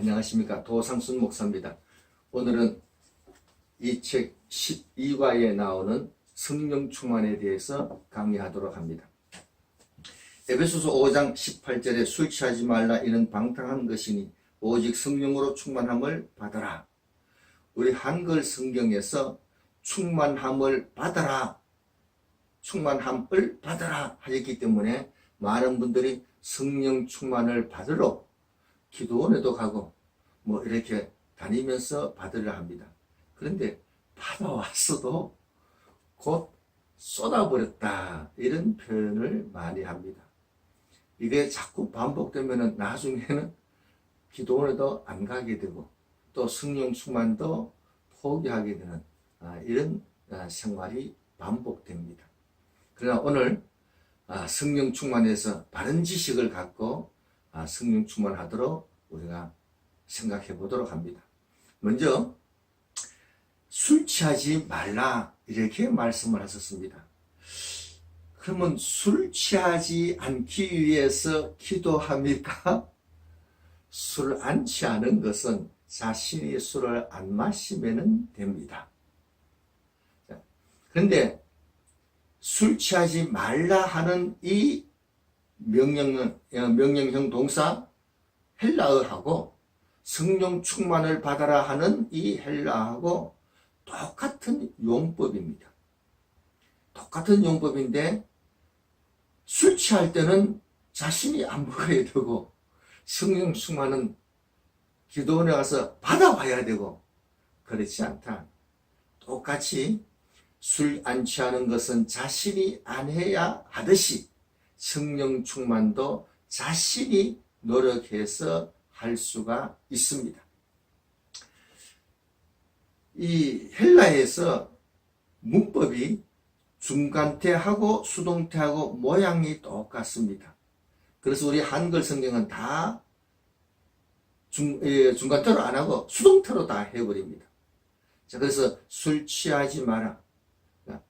안녕하십니까. 도상순 목사입니다. 오늘은 이 책 12과에 나오는 성령 충만에 대해서 강의하도록 합니다. 에베소서 5장 18절에 술 취하지 말라 이는 방탕한 것이니 오직 성령으로 충만함을 받아라. 우리 한글 성경에서 충만함을 받아라. 충만함을 받아라 하였기 때문에 많은 분들이 성령 충만을 받으러 기도원에도 가고 뭐 이렇게 다니면서 받으려 합니다. 그런데 받아왔어도 곧 쏟아버렸다 이런 표현을 많이 합니다. 이게 자꾸 반복되면 나중에는 기도원에도 안 가게 되고 또 성령 충만도 포기하게 되는 아, 이런 아, 생활이 반복됩니다. 그러나 오늘 아, 성령 충만해서 바른 지식을 갖고 아, 성령 충만하도록 우리가 생각해 보도록 합니다. 먼저 술 취하지 말라 이렇게 말씀을 하셨습니다. 그러면 술 취하지 않기 위해서 기도합니까? 술 안 취하는 것은 자신이 술을 안 마시면 됩니다. 자, 그런데 술 취하지 말라 하는 이 명령, 어, 명령형 동사 헬라어하고 성령 충만을 받아라 하는 이 헬라하고 똑같은 용법입니다. 똑같은 용법인데 술 취할 때는 자신이 안 먹어야 되고 성령 충만은 기도원에 가서 받아와야 되고 그렇지 않다. 똑같이 술 안 취하는 것은 자신이 안 해야 하듯이 성령 충만도 자신이 노력해서 할 수가 있습니다. 이 헬라에서 문법이 중간태하고 수동태하고 모양이 똑같습니다. 그래서 우리 한글 성경은 다 중, 예, 중간태로 안 하고 수동태로 다 해버립니다. 자, 그래서 술 취하지 마라.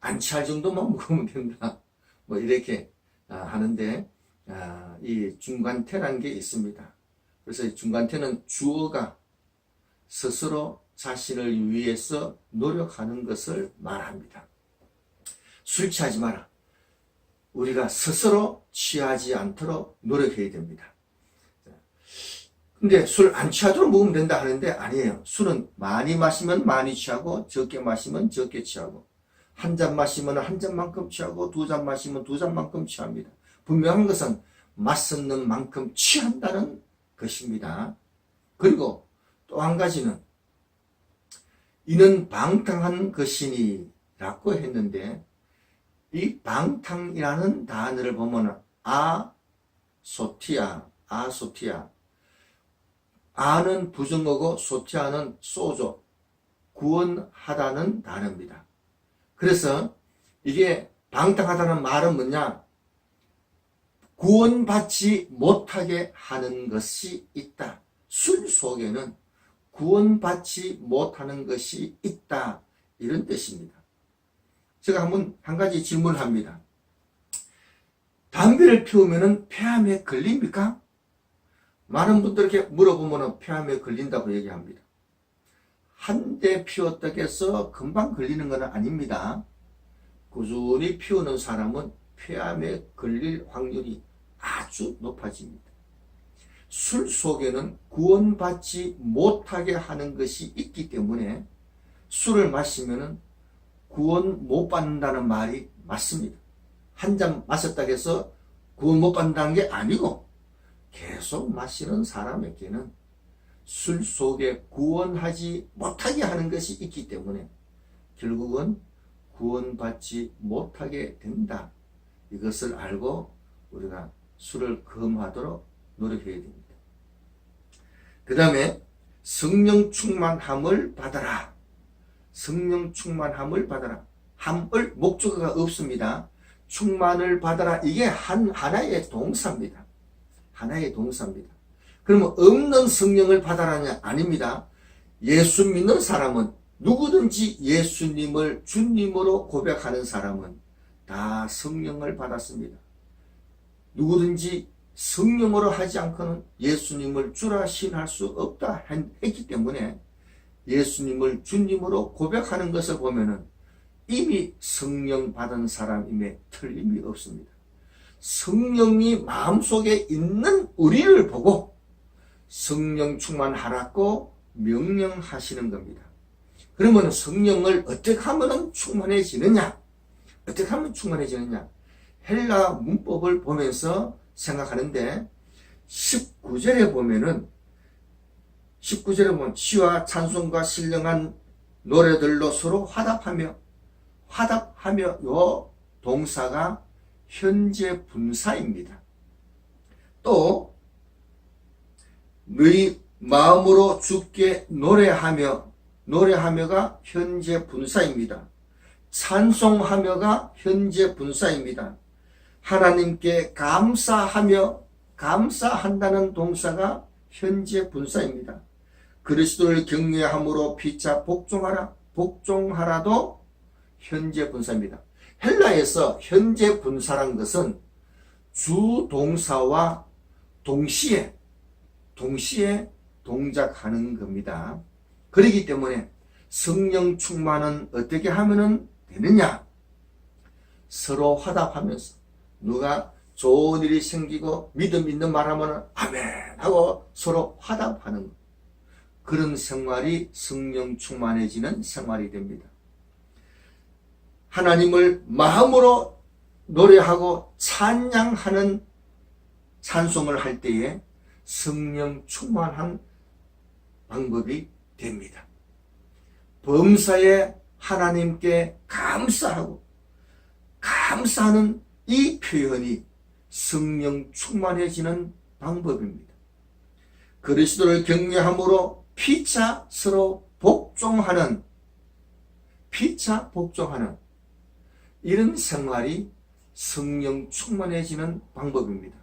안 취할 정도만 먹으면 된다. 뭐 이렇게 아, 하는데 아, 이 중간태라는 게 있습니다. 그래서 이 중간태는 주어가 스스로 자신을 위해서 노력하는 것을 말합니다. 술 취하지 마라. 우리가 스스로 취하지 않도록 노력해야 됩니다. 근데 술 안 취하도록 먹으면 된다 하는데 아니에요. 술은 많이 마시면 많이 취하고 적게 마시면 적게 취하고 한 잔 마시면 한 잔만큼 취하고 두 잔 마시면 두 잔만큼 취합니다. 분명한 것은 맞섰는 만큼 취한다는 것입니다. 그리고 또 한 가지는 이는 방탕한 것이니 라고 했는데 이 방탕이라는 단어를 보면 아소티아 아소티아 아는 부정어고 소티아는 소조 구원하다는 단어입니다. 그래서 이게 방탕하다는 말은 뭐냐? 구원받지 못하게 하는 것이 있다. 술 속에는 구원받지 못하는 것이 있다. 이런 뜻입니다. 제가 한번 한 가지 질문을 합니다. 담배를 피우면 폐암에 걸립니까? 많은 분들에게 물어보면 폐암에 걸린다고 얘기합니다. 한대 피웠다고 해서 금방 걸리는 건 아닙니다. 꾸준히 피우는 사람은 폐암에 걸릴 확률이 아주 높아집니다. 술 속에는 구원받지 못하게 하는 것이 있기 때문에 술을 마시면 구원 못 받는다는 말이 맞습니다. 한 잔 마셨다고 해서 구원 못 받는다는 게 아니고 계속 마시는 사람에게는 술 속에 구원하지 못하게 하는 것이 있기 때문에 결국은 구원받지 못하게 된다. 이것을 알고 우리가 술을 금하도록 노력해야 됩니다. 그 다음에 성령 충만함을 받아라. 성령 충만함을 받아라. 함을 목적어가 없습니다. 충만을 받아라. 이게 한 하나의 동사입니다. 하나의 동사입니다. 그러면 없는 성령을 받아라냐? 아닙니다. 예수 믿는 사람은 누구든지 예수님을 주님으로 고백하는 사람은 다 성령을 받았습니다. 누구든지 성령으로 하지 않고는 예수님을 주라 신할 수 없다 했기 때문에 예수님을 주님으로 고백하는 것을 보면은 이미 성령 받은 사람임에 틀림이 없습니다. 성령이 마음속에 있는 우리를 보고 성령 충만하라고 명령하시는 겁니다. 그러면 성령을 어떻게 하면 충만해지느냐? 어떻게 하면 충만해지느냐? 헬라 문법을 보면서 생각하는데 19절에 보면은 19절에 보면 시와 찬송과 신령한 노래들로 서로 화답하며 화답하며 요 동사가 현재 분사입니다. 또 너희 마음으로 주께 노래하며 노래하며가 현재 분사입니다. 찬송하며가 현재 분사입니다. 하나님께 감사하며 감사한다는 동사가 현재 분사입니다. 그리스도를 경외함으로 피차 복종하라 복종하라도 현재 분사입니다. 헬라에서 현재 분사란 것은 주 동사와 동시에 동시에 동작하는 겁니다. 그렇기 때문에 성령 충만은 어떻게 하면은 되느냐? 서로 화답하면서 누가 좋은 일이 생기고 믿음 있는 말하면 아멘 하고 서로 화답하는 것. 그런 생활이 성령 충만해지는 생활이 됩니다. 하나님을 마음으로 노래하고 찬양하는 찬송을 할 때에 성령 충만한 방법이 됩니다. 범사에 하나님께 감사하고 감사하는 이 표현이 성령 충만해지는 방법입니다. 그리스도를 경외함으로 피차 서로 복종하는 피차 복종하는 이런 생활이 성령 충만해지는 방법입니다.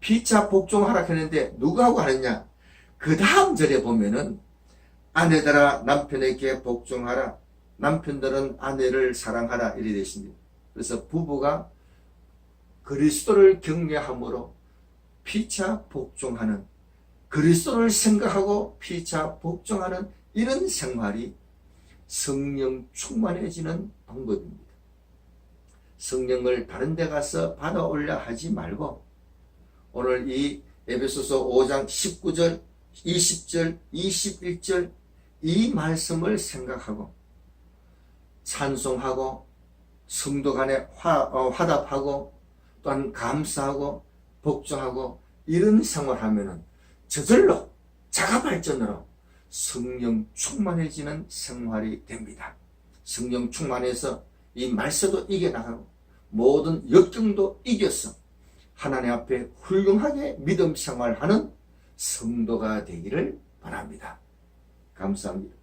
피차 복종하라 했는데 누가 하고 하느냐? 그 다음 절에 보면은 아내들아 남편에게 복종하라. 남편들은 아내를 사랑하라. 이래 되십니다. 그래서 부부가 그리스도를 경외함으로 피차 복종하는 그리스도를 생각하고 피차 복종하는 이런 생활이 성령 충만해지는 방법입니다. 성령을 다른 데 가서 받아올려 하지 말고 오늘 이 에베소서 5장 19절, 20절, 21절 이 말씀을 생각하고 찬송하고 성도 간에 화, 어, 화답하고 또한 감사하고 복종하고 이런 생활하면은 저절로 자가 발전으로 성령 충만해지는 생활이 됩니다. 성령 충만해서 이 말세도 이겨나가고 모든 역경도 이겨서 하나님 앞에 훌륭하게 믿음 생활하는 성도가 되기를 바랍니다. 감사합니다.